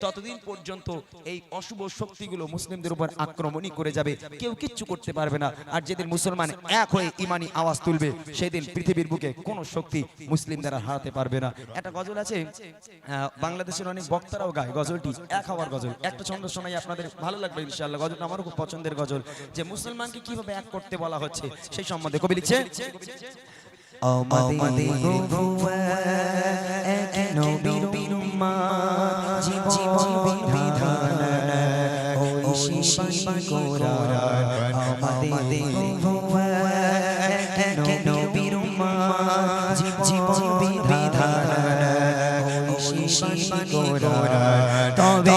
ততদিন পর্যন্ত এই অশুভ শক্তিগুলো মুসলিমদের উপর আক্রমণই করে যাবে। কেউ কিচ্ছু করতে পারবে না। আর যেদিন মুসলমান এক হয়ে ইমানি আওয়াজ তুলবে, সেদিন পৃথিবীর বুকে কোনো শক্তি মুসলিম দ্বারা হারাতে পারবে না। একটা গজল আছে বাংলাদেশের অনেক বক্তারাও গায় গজলটি। এক হওয়ার গজল। একটা ছন্দ শোনাই আপনাদের ভালো লাগবে ইনশাআল্লাহ। গজলটা আমারও খুব পছন্দের গজল। যে মুসলমানকে কীভাবে এক করতে বলা হচ্ছে, সেই সম্বন্ধে কবি লিখছে, আমাদের জীবন বিধান ওই শিশি কোরআন আমাদের নবীর উম্মা জীবন বিধান ওই শিশি কোরআন তবে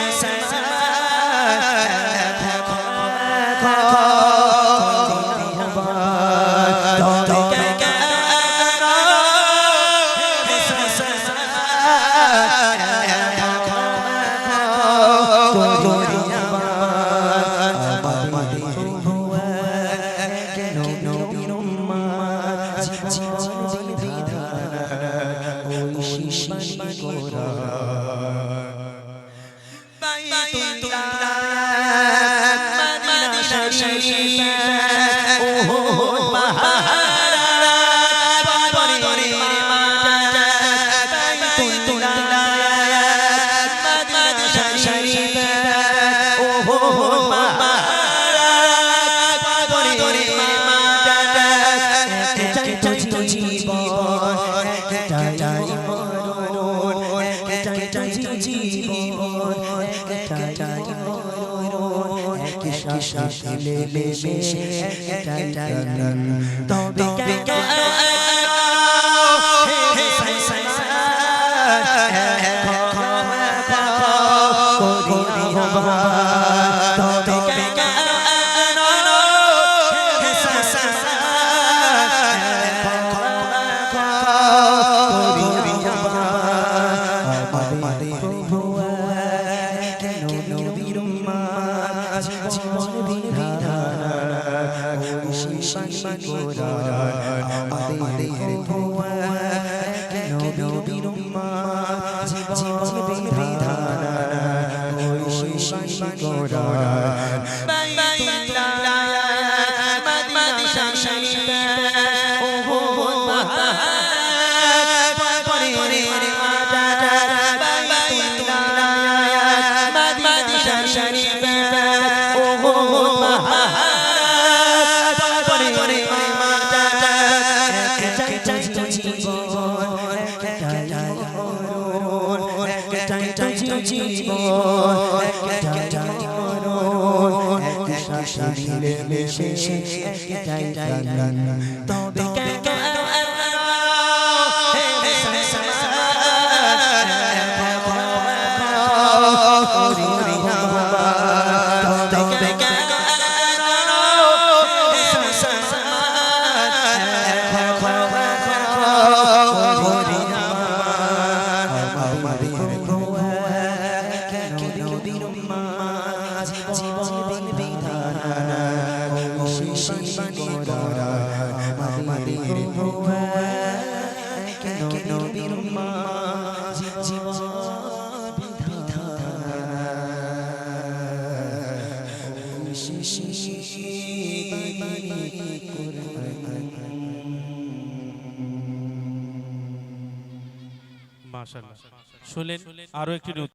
শিশি কোরআন তবে কেন তবে জীবন বিধান ওই শিশি তবে জীবন মাশাআল্লাহ। শুনলেন আরও একটি